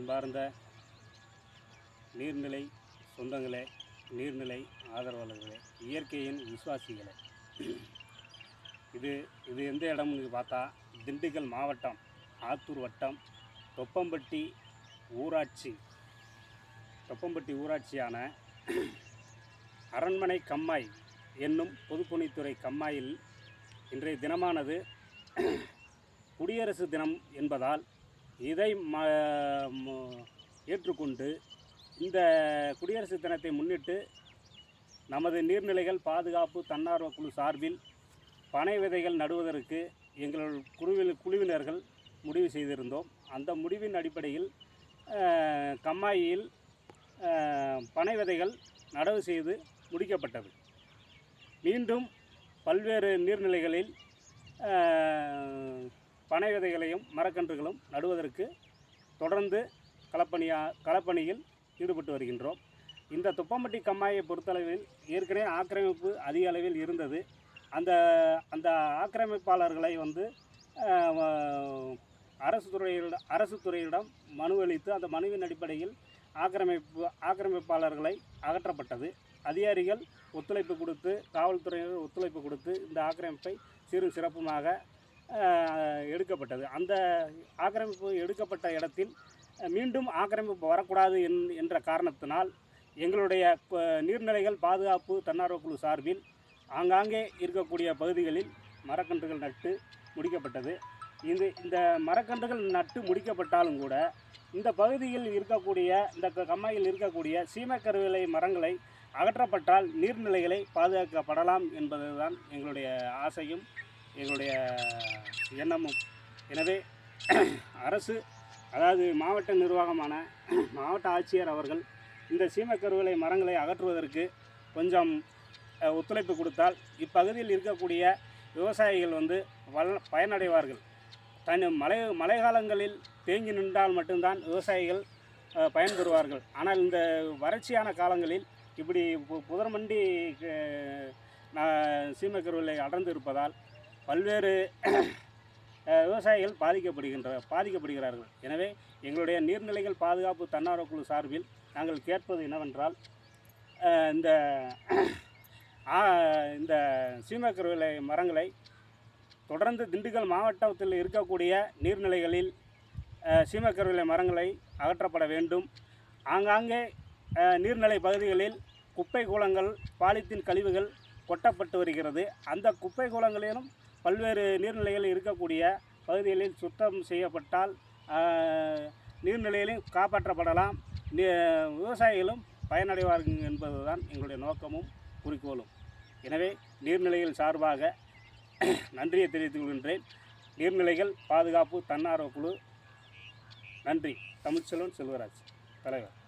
அன்பார்ந்த நீர்நிலை சொந்தங்களே நீர்நிலை ஆதரவாளர்களே இயற்கையின் விசுவாசிகளே. இது இது எந்த இடம்னு பார்த்தா திண்டுக்கல் மாவட்டம் ஆத்தூர் வட்டம் தொப்பம்பட்டி ஊராட்சி தொப்பம்பட்டி ஊராட்சியான அரண்மனை கம்மாய் என்னும் பொதுப்பணித்துறை கம்மாயில் இன்றைய தினமானது குடியரசு தினம் என்பதால் இதை ம ஏற்றுக்கொண்டு இந்த குடியரசு தினத்தை முன்னிட்டு நமது நீர்நிலைகள் பாதுகாப்பு தன்னார்வ குழு சார்பில் பனை விதைகள் நடுவதற்கு எங்கள் குழுவில் குழுவினர்கள் முடிவு செய்திருந்தோம். அந்த முடிவின் அடிப்படையில் கம்மாயில் பனை விதைகள் நடவு செய்து முடிக்கப்பட்டது. மீண்டும் பல்வேறு நீர்நிலைகளில் பனை விதைகளையும் மரக்கன்றுகளும் நடுவதற்கு தொடர்ந்து களப்பணியா களப்பணியில் ஈடுபட்டு வருகின்றோம். இந்த துப்பம்பட்டி கம்மாயை பொறுத்தளவில் ஏற்கனவே ஆக்கிரமிப்பு அதிக அளவில் இருந்தது. அந்த அந்த ஆக்கிரமிப்பாளர்களை வந்து அரசு துறையிடம் அரசு துறையிடம் மனு அளித்து அந்த மனுவின் அடிப்படையில் ஆக்கிரமிப்பு ஆக்கிரமிப்பாளர்களை அகற்றப்பட்டது. அதிகாரிகள் ஒத்துழைப்பு கொடுத்து காவல்துறையினர் ஒத்துழைப்பு கொடுத்து இந்த ஆக்கிரமிப்பை சிறு சிறப்புமாக எடுக்கப்பட்டது. அந்த ஆக்கிரமிப்பு எடுக்கப்பட்ட இடத்தில் மீண்டும் ஆக்கிரமிப்பு வரக்கூடாது என்- என்ற காரணத்தினால் எங்களுடைய நீர்நிலைகள் பாதுகாப்பு தன்னார்வ குழு சார்பில் ஆங்காங்கே இருக்கக்கூடிய பகுதிகளில் மரக்கன்றுகள் நட்டு முடிக்கப்பட்டது. இது இந்த மரக்கன்றுகள் நட்டு முடிக்கப்பட்டாலும் கூட இந்த பகுதியில் இருக்கக்கூடிய இந்த க- கம்மாயில் இருக்கக்கூடிய சீமக்கருவிலை மரங்களை அகற்றப்பட்டால் நீர்நிலைகளை பாதுகாக்கப்படலாம் என்பதுதான் எங்களுடைய ஆசையும். எங்களுடைய எண்ணமும் எனவே அரசு அதாவது மாவட்ட நிர்வாகமான மாவட்ட ஆட்சியர் அவர்கள் இந்த சீமக்கருவலை மரங்களை அகற்றுவதற்கு கொஞ்சம் ஒத்துழைப்பு கொடுத்தால் இப்பகுதியில் இருக்கக்கூடிய விவசாயிகள் வந்து வல் பயனடைவார்கள். தன் மழை மழை காலங்களில் தேங்கி நின்றால் மட்டும்தான் விவசாயிகள் பயன் பயன்பெறுவார்கள் ஆனால் இந்த வறட்சியான காலங்களில் இப்படி பு- புதர்மண்டி அஹ், சீமக்கருவிலை அடர்ந்து இருப்பதால் பல்வேறு விவசாயிகள் பாதிக்கப்படுகின்ற பாதிக்கப்படுகிறார்கள். எனவே எங்களுடைய நீர்நிலைகள் பாதுகாப்பு தன்னார்வ குழு சார்பில் நாங்கள் கேட்பது என்னவென்றால் இந்த இந்த சீமக்கர் இந்த மரங்களை தொடர்ந்து திண்டுக்கல் மாவட்டத்தில் இருக்கக்கூடிய நீர்நிலைகளில் சீமக்கர் விலை மரங்களை அகற்றப்பட வேண்டும். ஆங்காங்கே நீர்நிலை பகுதிகளில் குப்பை கூலங்கள் பாலித்தீன் கழிவுகள் கொட்டப்பட்டு வருகிறது. அந்த குப்பை கூலங்களிலும் பல்வேறு நீர்நிலைகள் இருக்கக்கூடிய பகுதிகளில் சுத்தம் செய்யப்பட்டால் நீர்நிலைகளையும் காப்பாற்றப்படலாம். நீ- விவசாயிகளும் பயனடைவார்கள் என்பதுதான் எங்களுடைய நோக்கமும் குறிக்கோளும். எனவே நீர்நிலைகள் சார்பாக நன்றியை தெரிவித்துக் கொள்கின்றேன். நீர்நிலைகள் பாதுகாப்பு தன்னார்வ குழு. நன்றி. தமிழ்ச்செல்வன் செல்வராஜ் தலைவர்.